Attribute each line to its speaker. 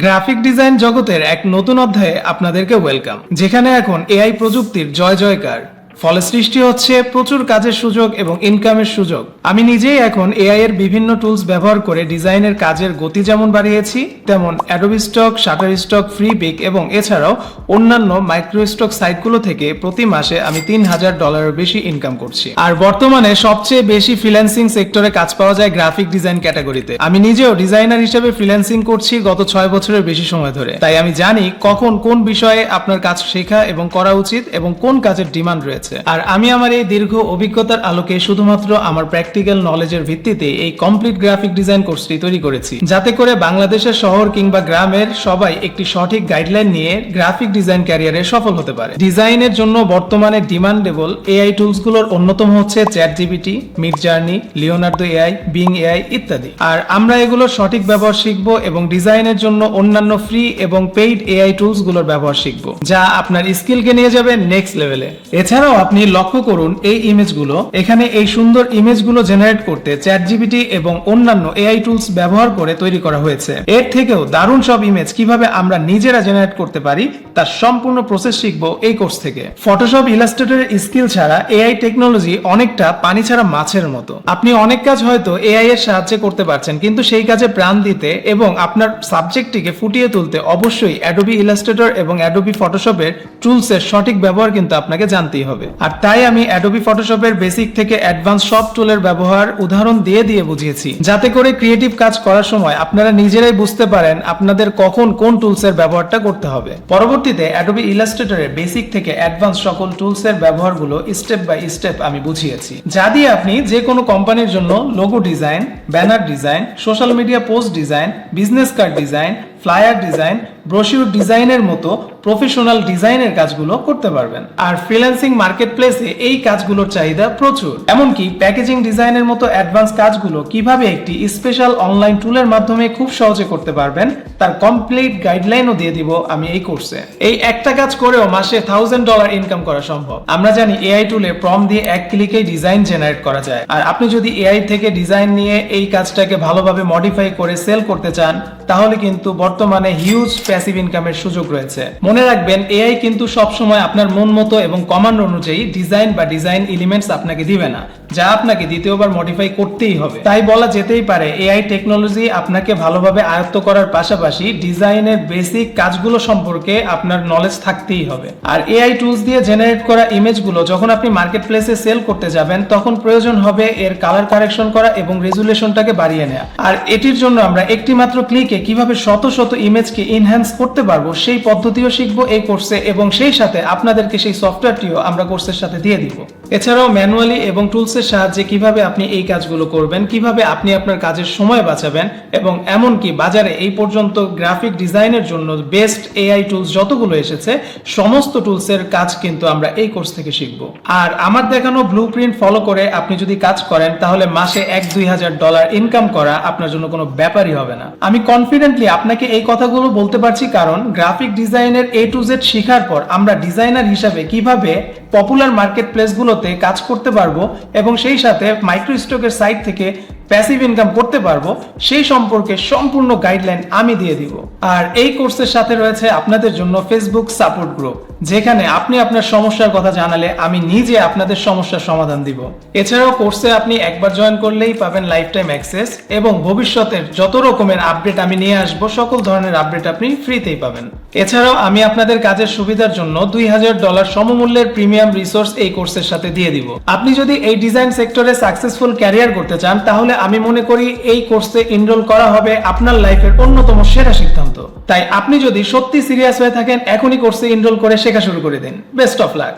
Speaker 1: Graphic design জগতের এক নতুন অধ্যায়ে আপনাদেরকে ওয়েলকাম যেখানে এখন এআই প্রযুক্তির জয় জয়কার ফলে সৃষ্টি হচ্ছে প্রচুর কাজের সুযোগ এবং ইনকামের সুযোগ। আমি নিজেই এখন এআই এর বিভিন্ন টুলস ব্যবহার করে ডিজাইনের কাজের গতি যেমন বাড়িয়েছি, তেমন Adobe Stock Shutterstock Freepik এবং এছাড়াও অন্যান্য মাইক্রো স্টক সাইটগুলো থেকে প্রতি মাসে আমি তিন হাজার ডলারের বেশি ইনকাম করছি। আর বর্তমানে সবচেয়ে বেশি ফ্রিল্যান্সিং সেক্টরে কাজ পাওয়া যায় গ্রাফিক ডিজাইন ক্যাটাগরিতে আমি নিজেও ডিজাইনার হিসেবে ফ্রিল্যান্সিং করছি গত ছয় বছরের বেশি সময় ধরে। তাই আমি জানি কখন কোন বিষয়ে আপনার কাজ শেখা এবং করা উচিত এবং কোন কাজের ডিমান্ড রয়েছে। আর আমি আমার এই দীর্ঘ অভিজ্ঞতার আলোকে শুধুমাত্র আমার প্র্যাকটিক্যাল নলেজের ভিত্তিতে এই কমপ্লিট গ্রাফিক ডিজাইন কোর্সটি তৈরি করেছি। যাতে করে বাংলাদেশের শহর কিংবা গ্রামের সবাই একটি সঠিক গাইডলাইন নিয়ে গ্রাফিক ডিজাইন ক্যারিয়ারে সফল হতে পারে। ডিজাইনের জন্য বর্তমানে ডিমান্ডেবল এআই টুলসগুলোর অন্যতম হচ্ছে ChatGPT Midjourney Leonardo AI Bing AI ইত্যাদি। আর আমরা এগুলোর সঠিক ব্যবহার শিখব এবং ডিজাইনের জন্য অন্যান্য ফ্রি এবং পেইড এআই টুলসগুলোর ব্যবহার শিখব, যা আপনার স্কিলকে নিয়ে যাবে নেক্সট লেভেলে এছাড়াও আপনি লক্ষ্য করুন এই ইমেজগুলো। এখানে এই সুন্দর ইমেজগুলো জেনারেট করতে চ্যাট জিবিটি এবং অন্যান্য এআই টুলস ব্যবহার করে তৈরি করা হয়েছে। এর থেকেও দারুণ সব ইমেজ কীভাবে আমরা নিজেরা জেনারেট করতে পারি, তার সম্পূর্ণ প্রসেস শিখব এই কোর্স থেকে। ফটোশপ ইলাস্ট্রেটরের স্কিল ছাড়া এআই টেকনোলজি অনেকটা পানি ছাড়া মাছের মতো। আপনি অনেক কাজ হয়তো এআই এর সাহায্যে করতে পারছেন, কিন্তু সেই কাজে প্রাণ দিতে এবং আপনার সাবজেক্টটিকে ফুটিয়ে তুলতে অবশ্যই অ্যাডোবি ইলাস্ট্রেটর এবং অ্যাডোবি ফটোশপের টুলসের সঠিক ব্যবহার কিন্তু আপনাকে জানতেই হবে। আর তাই আমি অ্যাডোবি ফটোশপের বেসিক থেকে অ্যাডভান্স সব টুলের ব্যবহার উদাহরণ দিয়ে দিয়ে বুঝিয়েছি। যাতে করে ক্রিয়েটিভ কাজ করার সময় আপনারা নিজেরাই বুঝতে পারেন আপনাদের কখন কোন টুলসের ব্যবহারটা করতে হবে। পরবর্তীতে অ্যাডোবি ইলাস্ট্রেটরের বেসিক থেকে অ্যাডভান্স সকল টুলসের ব্যবহারগুলো স্টেপ বাই স্টেপ আমি বুঝিয়েছি। যা দিয়ে আপনি যে কোনো কোম্পানির জন্য logo design banner design social media post design business card design flyer design, brochure ডিজাইনের মতো প্রফেশনাল ডিজাইনের কাজগুলো করতে পারবেন। আর ফ্রিল্যান্সিং মার্কেট প্লেসে এই কাজগুলোর চাহিদা প্রচুর। এমনকি প্যাকেজিং ডিজাইনের মতো অ্যাডভান্স কাজগুলো কীভাবে একটি স্পেশাল অনলাইন টুলের মাধ্যমে খুব সহজে করতে পারবেন, তার কমপ্লিট গাইডলাইনও দিয়ে দিব আমি এই কোর্সে। এই একটা কাজ করেও মাসে থাউজেন্ড ডলার ইনকাম করা সম্ভব। আমরা জানি এআই টুলে প্রম দিয়ে এক ক্লিকেই ডিজাইন জেনারেট করা যায়। আর আপনি যদি এআই থেকে ডিজাইন নিয়ে এই কাজটাকে ভালোভাবে মডিফাই করে সেল করতে চান, তাহলে কিন্তু বর্তমানে হিউজ প্যাসিভ ইনকামের সুযোগ রয়েছে। মনে রাখবেন এআই কিন্তু সবসময় আপনার মন মতো এবং কমান্ড অনুযায়ী ডিজাইন বা ডিজাইন এলিমেন্টস আপনাকে দিবে না। যা আপনাকে দ্বিতীয়বার মডিফাই করতেই হবে। তাই বলা যেতেই পারে এআই টেকনোলজি আপনাকে ভালোভাবে আয়ত্ত করার পাশাপাশি ডিজাইনের বেসিক কাজগুলো সম্পর্কে আপনার নলেজ থাকতেই হবে। আর এআই টুলস দিয়ে জেনারেট করা ইমেজগুলো যখন আপনি মার্কেট প্লেসে সেল করতে যাবেন, তখন প্রয়োজন হবে এর কালার কারেকশন করা এবং রেজুলেশনটাকে বাড়িয়ে নেওয়া আর এটির জন্য আমরা একটি মাত্র ক্লিকে কীভাবে শত শত ইমেজকে ইনহ্যান্স করতে পারব, সেই পদ্ধতিও শিখব এই কোর্সে এবং সেই সাথে আপনাদেরকে সেই সফটওয়্যারটিও আমরা কোর্সের সাথে দিয়ে দিব। এছাড়াও ম্যানুয়ালি এবং টুলসের সাহায্যে কীভাবে আপনি এই কাজগুলো করবেন, কীভাবে আপনি আপনার কাজের সময় বাঁচাবেন এবং এমনকি বাজারে এই পর্যন্ত গ্রাফিক ডিজাইনের জন্য বেস্ট এআই টুলস যতগুলো এসেছে, সমস্ত টুলসের কাজ কিন্তু আমরা এই কোর্স থেকে শিখব। আর আমার দেখানো ব্লু প্রিন্ট ফলো করে আপনি যদি কাজ করেন, তাহলে মাসে এক দুই হাজার ডলার ইনকাম করা আপনার জন্য কোনো ব্যাপারই হবে না। আমি কনফিডেন্টলি আপনাকে এই কথাগুলো বলতে পারছি কারণ গ্রাফিক ডিজাইনের এ টু জেড শেখার পর আমরা ডিজাইনার হিসাবে কীভাবে পপুলার মার্কেট প্লেসগুলোতে কাজ করতে পারব এবং সেই সাথে মাইক্রো স্টকের সাইট থেকে প্যাসিভ ইনকাম করতে পারব, সেই সম্পর্কে সম্পূর্ণ গাইডলাইন আমি দিয়ে দিব। আর এই কোর্সের সাথে রয়েছে আপনাদের জন্য ফেসবুক সাপোর্ট গ্রুপ যেখানে আপনি আপনার সমস্যার কথা জানালে আমি নিজে আপনাদের সমস্যার সমাধান দিব। এছাড়াও কোর্সে আপনি একবার জয়েন করলেই পাবেন লাইফ টাইম অ্যাক্সেস এবং ভবিষ্যতের যত রকমের আপডেট আমি নিয়ে আসব, সকল ধরনের আপডেট আপনি ফ্রিতেই পাবেন। এছাড়াও আমি আপনাদের কাজের সুবিধার জন্য দুই হাজার ডলার সমমূল্যের প্রিমিয়াম রিসোর্স এই কোর্সের সাথে দিয়ে দিব। আপনি যদি এই ডিজাইন সেক্টরে সাকসেসফুল ক্যারিয়ার করতে চান, তাহলে আমি মনে করি এই কোর্সে এনরোল করা হবে আপনার লাইফের অন্যতম সেরা সিদ্ধান্ত। তাই আপনি যদি সত্যি সিরিয়াস হয়ে থাকেন, এখনই কোর্সে এনরোল করে শেখা শুরু করে দিন। Best of luck